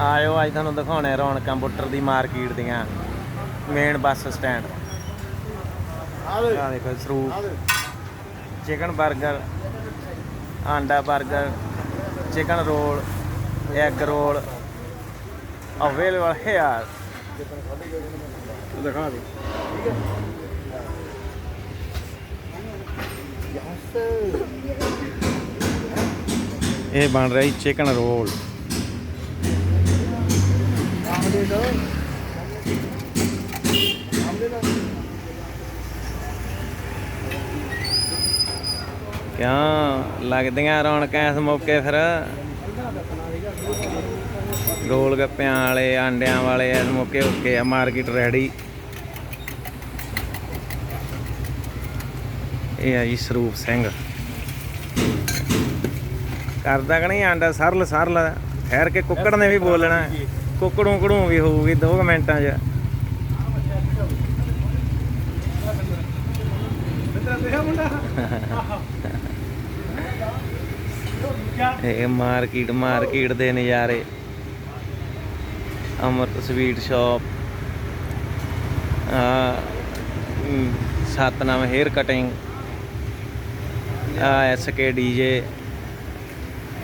ਆਇਓ, ਅੱਜ ਤੁਹਾਨੂੰ ਦਿਖਾਉਣੇ ਰੌਣਕਾਂ ਬੁੱਟਰ ਦੀ ਮਾਰਕੀਟ ਦੀਆਂ ਮੇਨ ਬੱਸ ਸਟੈਂਡ ਆ ਦੇਖੋ ਸਰੂਪ। ਚਿਕਨ 버ਗਰ ਆਂਡਾ 버ਗਰ chicken roll egg roll available here ਦਿਖਾ ਦੇ ਯਸ ਇਹ ਬਣ ਰਹੀ ਚਿਕਨ ਰੋਲ। ਕਿਉਂ? ਲੱਗਦੀਆਂ ਰੌਣਕਾਂ ਇਸ ਮੌਕੇ ਫਿਰ। ਗੋਲ ਗੱਪਿਆਂ ਵਾਲੇ, ਆਂਡਿਆਂ ਵਾਲੇ ਇਸ ਮੌਕੇ ਓਕੇ ਆ, ਮਾਰਕੀਟ ਰੈਡੀ ਇਹ ਆ ਜੀ ਸਰੂਪ ਸਿੰਘ। ਕਰਦਾ ਕਿ ਨਹੀਂ ਆਂਡਾ ਸਰਲ ਸਰਲ ਠਹਿਰ ਕੇ ਕੁੱਕੜ ਨੇ ਵੀ ਬੋਲਣਾ। ਕੁੱਕੜੂ ਕੜੂ ਵੀ ਹੋਊਗੀ 2 ਮਿੰਟਾਂ 'ਚ। ਇਹ ਮਾਰਕੀਟ ਮਾਰਕੀਟ ਦੇ ਨਜ਼ਾਰੇ। ਅਮਰਤ ਸਵੀਟ ਸ਼ਾਪ ਆ ਸਤਨਾਮ ਹੇਅਰ ਕਟਿੰਗ ਆ S S K DJ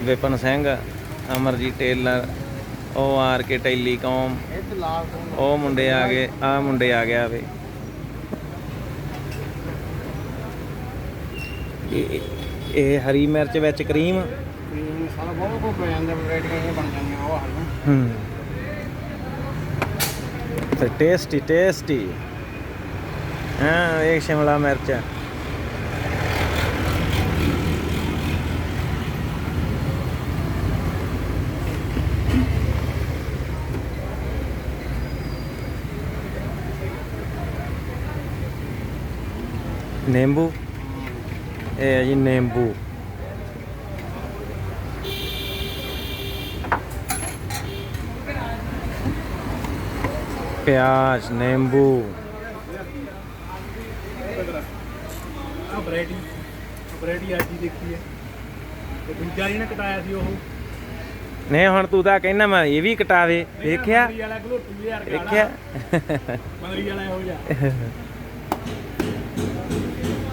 Vipan Singh, Amarjeet tailor. ਉਹ ਆਰ ਕੇ ਟੈਲੀਕਾਮ ਇਹ ਉਹ ਮੁੰਡੇ ਆ ਗਏ ਆ ਮੁੰਡੇ ਆ ਗਿਆ ਵੇ। ਇਹ ਇਹ ਹਰੀ ਮਿਰਚ ਵਿੱਚ ਕਰੀਮ? ਕਰੀਮ ਸਾਰਾ ਬਹੁਤ ਕੁਝ ਪੈ ਜਾਂਦਾ ਵੈਰਾਈਟੀਆਂ ਇਹ ਬਣ ਜਾਂਦੀਆਂ ਉਹ ਹਾਲ ਹੂੰ। ਤੇ ਟੇਸਟੀ ਟੇਸਟੀ ਹਾਂ ਇੱਕ ਸ਼ਿਮਲਾ ਮਿਰਚ। ਨਿੰਬੂ ਇਹ ਹੈ ਜੀ ਨਿੰਬੂ ਪਿਆਜ਼ ਨਿੰਬੂ ਆ ਵੈਰਾਈਟੀ ਅੱਜ ਹੀ ਦੇਖੀ ਹੈ। ਤੇ ਦੂਜਾ ਜਿਹਨੇ ਕਟਾਇਆ ਸੀ ਉਹ? ਨਹੀਂ ਹੁਣ ਤੂੰ ਤਾਂ ਕਹਿਣਾ ਮੈਂ ਇਹ ਵੀ ਕਟਾਵੇ। ਦੇਖਿਆ? ਦੇਖਿਆ? ਮੰਦਰੀ ਵਾਲਾ ਦੇਖੋ ਜੀ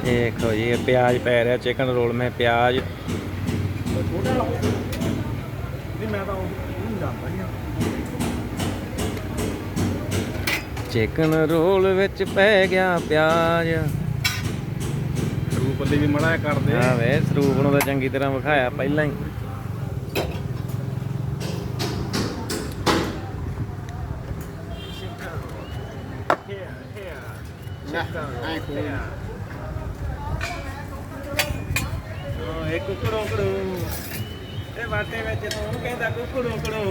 ਇਹ ਪਿਆਜ਼ ਪੈ ਰਿਹਾ ਚਿਕਨ ਰੋਲ ਮੈਂ ਪਿਆਜ਼ ਉਹ ਛੋਟਾ ਨਹੀਂ ਮੈਂ ਤਾਂ ਉਹ ਨਹੀਂ ਜਾਣਦਾ ਨਹੀਂ ਚਿਕਨ ਰੋਲ ਵਿੱਚ ਪੈ ਗਿਆ ਪਿਆਜ਼ ਰੂਪ ਲਈ ਵੀ ਮੜਾ ਕਰਦੇ ਆ ਵੇ ਸਰੂਪ ਨੂੰ ਤਾਂ ਚੰਗੀ ਤਰ੍ਹਾਂ ਵਿਖਾਇਆ ਪਹਿਲਾਂ ਹੀ ਐ ਕੋਲ ਉਹ ਇਹ ਕੁਕੜੋ ਕੜੋ ਇਹ ਬਾਟੇ ਵਿੱਚ ਤੂੰ ਕਹਿੰਦਾ ਕੁਕੜੋ ਕੜੋ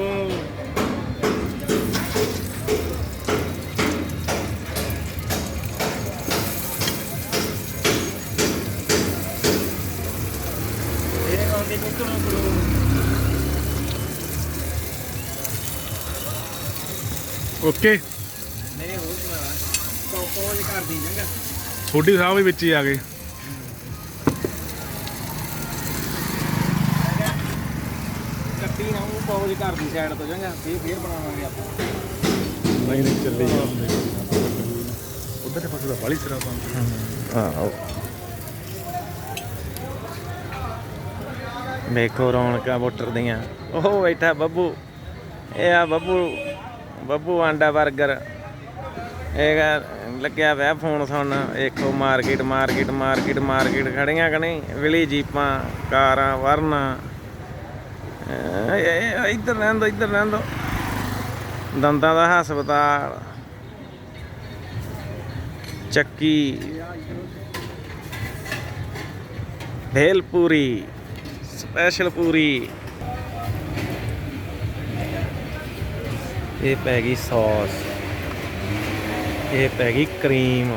ਓਕੇ। ਨਹੀਂ ਹੋਰ ਸੁਣਾ। ਜਾਂਗਾ। ਛੋਟੀ ਸਾਹਿਬ ਵੀ ਵਿੱਚ ਹੀ ਆ ਗਏ ਕੱਟੀ ਨਾ ਉਹ ਪੌਜ ਕਰਦੀ ਸਾਈਡ ਤੋਂ ਜਾਂਗਾ ਫੇਰ ਫੇਰ ਬਣਾਵਾਂਗੇ ਆਪਾਂ। ਨਹੀਂ ਨਹੀਂ ਚੱਲੇ ਜਾਂਦੇ ਉਧਰ ਦੇ ਪਾਸੇ ਦਾ ਬਾਲੀ ਸਿਰਾ ਤਾਂ ਆਹੋ। ਵੇਖੋ ਰੌਣਕਾਂ ਵੋਟਰ ਦੀਆਂ। ਉਹ ਬੈਠਾ ਬੱਬੂ। ਇਹ ਆ ਬੱਬੂ ਬੱਬੂ ਆਂਡਾ 버ਗਰ ਇਹ ਗਾ- ਲੱਗਿਆ ਹੋਇਆ ਫੋਨ ਸੁਣ। ਵੇਖੋ ਮਾਰਕੀਟ ਮਾਰਕੀਟ ਮਾਰਕੀਟ ਮਾਰਕੀਟ ਖੜੀਆਂ ਕਿ ਨਹੀਂ? ਵਿਲੀ ਜੀਪਾਂ ਕਾਰਾਂ ਵਰਨਾ। ਇੱਧਰ ਰਹਿਣ ਦੋ, ਇੱਧਰ ਰਹਿਣ ਦੋ। ਦੰਦਾਂ ਦਾ ਹਸਪਤਾਲ। ਚੱਕੀ। ਭੇਲਪੂਰੀ ਸਪੈਸ਼ਲ ਪੂਰੀ। ਇਹ ਪੈ ਗਈ ਸੌਸ। ਇਹ ਪੈ ਗਈ ਕਰੀਮ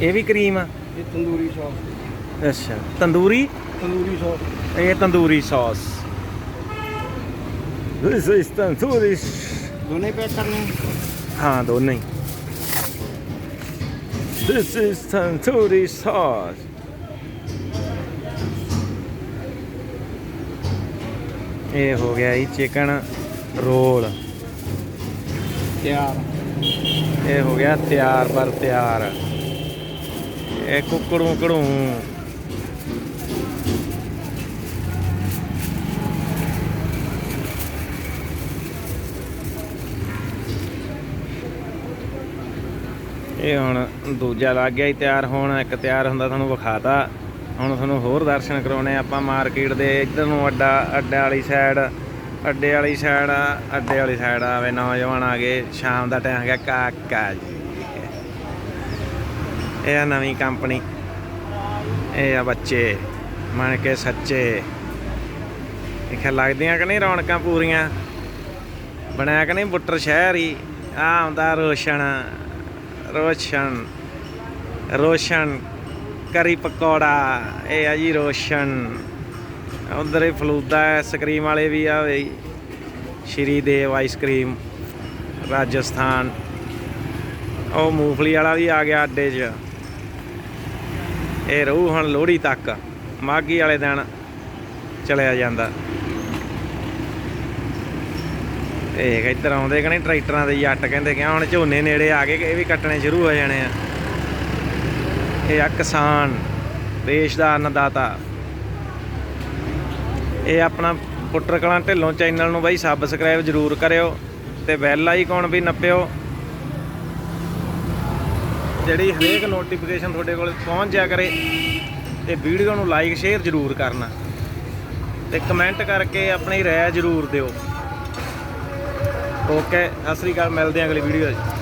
ਇਹ ਵੀ ਕਰੀਮ ਆ? ਇਹ ਤੰਦੂਰੀ ਸ਼ੌਪ ਅੱਛਾ। ਤੰਦੂਰੀ? ਤੰਦੂਰੀ ਸੌਸ। ਇਹ tandoori sauce. This is tandoori ਦੋਨੇ ਪੈਕ ਕਰਨੇ ਹਾਂ ਦੋਨੇ ਹੀ। Is tandoori sauce. ਇਹ ਹੋ ਗਿਆ ਜੀ ਚਿਕਨ ਰੋਲ। ਤਿਆਰ। ਇਹ ਹੋ ਗਿਆ ਤਿਆਰ ਪਰ ਤਿਆਰ। ਇਹ ਕੁੱਕੜੂ ਕੜੂ ਇਹ ਹੁਣ ਦੂਜਾ ਲੱਗ ਗਿਆ ਹੀ ਤਿਆਰ ਹੋਣ, ਇੱਕ ਤਿਆਰ ਹੁੰਦਾ ਤੁਹਾਨੂੰ ਵਿਖਾਤਾ। ਹੁਣ ਤੁਹਾਨੂੰ ਹੋਰ ਦਰਸ਼ਨ ਕਰਾਉਣੇ ਆਪਾਂ ਮਾਰਕੀਟ ਦੇ, ਇੱਧਰ ਨੂੰ ਅੱਡਾ, ਅੱਡੇ ਵਾਲੀ ਸਾਈਡ ਅੱਡੇ ਵਾਲੀ ਸਾਈਡ ਅੱਡੇ ਵਾਲੀ ਸਾਈਡ ਆਵੇ ਨੌਜਵਾਨ ਆ ਗਏ, ਸ਼ਾਮ ਦਾ ਟਾਈਮ ਗਿਆ ਕਾਕਾ ਜੀ। ਇਹ ਆ ਨਵੀਂ ਕੰਪਨੀ। ਇਹ ਆ ਬੱਚੇ ਮਨ ਕੇ ਸੱਚੇ। ਇਹ ਲੱਗਦੀਆਂ ਕਿ ਨਹੀਂ ਰੌਣਕਾਂ ਪੂਰੀਆਂ? ਬਣਿਆ ਕਿ ਨਹੀਂ ਬੁੱਟਰ ਸ਼ਹਿਰ ਹੀ? ਆ ਆਉਂਦਾ ਰੋਸ਼ਨ ਰੋਸ਼ਨ ਰੋਸ਼ਨ, ਕਰੀ ਪਕੌੜਾ, ਇਹ ਆ ਜੀ ਰੋਸ਼ਨ। ਉਧਰ ਹੀ ਫਲੂਦਾ, ਆਈਸਕ੍ਰੀਮ ਵਾਲੇ ਵੀ ਆ ਬਈ। Shri Dev ice cream, Rajasthan. ਉਹ ਮੂੰਗਫਲੀ ਵਾਲਾ ਵੀ ਆ ਗਿਆ ਅੱਡੇ 'ਚ। ਇਹ ਰਹੂ ਹੁਣ ਲੋਹੜੀ ਤੱਕ। ਮਾਗੀ ਵਾਲੇ ਦਿਨ ਚਲਿਆ ਜਾਂਦਾ। ਇਹ ਇੱਧਰ ਆਉਂਦੇ ਕਿ ਨਹੀਂ? ਟਰੈਕਟਰਾਂ ਦੇ ਜੱਟ ਕਹਿੰਦੇ ਕਿ ਹੁਣ ਝੋਨੇ ਨੇੜੇ ਆ ਗਏ ਇਹ ਵੀ ਕੱਟਣੇ ਸ਼ੁਰੂ ਹੋ ਜਾਣੇ ਆ। ਇਹ ਆ ਕਿਸਾਨ, ਦੇਸ਼ ਦਾ ਅੰਨਦਾਤਾ। ਇਹ ਆਪਣਾ ਪੁੱਟਰ ਕਲਾਂ ਢਿੱਲੋਂ ਚੈਨਲ ਨੂੰ ਬਾਈ ਸਬਸਕ੍ਰਾਈਬ ਜਰੂਰ ਕਰਿਓ ਤੇ ਬੈਲ ਆਈਕਨ ਵੀ ਨੱਪਿਓ। ਜਿਹੜੀ ਹਰੇਕ ਨੋਟੀਫਿਕੇਸ਼ਨ ਤੁਹਾਡੇ ਕੋਲ ਪਹੁੰਚ ਜਾ ਕਰੇ ਤੇ ਵੀਡੀਓ ਨੂੰ ਲਾਈਕ ਸ਼ੇਅਰ ਜਰੂਰ ਕਰਨਾ ਤੇ ਕਮੈਂਟ ਕਰਕੇ ਆਪਣੀ ਰਾਏ ਜਰੂਰ ਦਿਓ। ਓਕੇ ਸਤਿ ਸ੍ਰੀ ਅਕਾਲ, ਮਿਲਦੇ ਹਾਂ ਅਗਲੀ ਵੀਡੀਓ 'ਚ।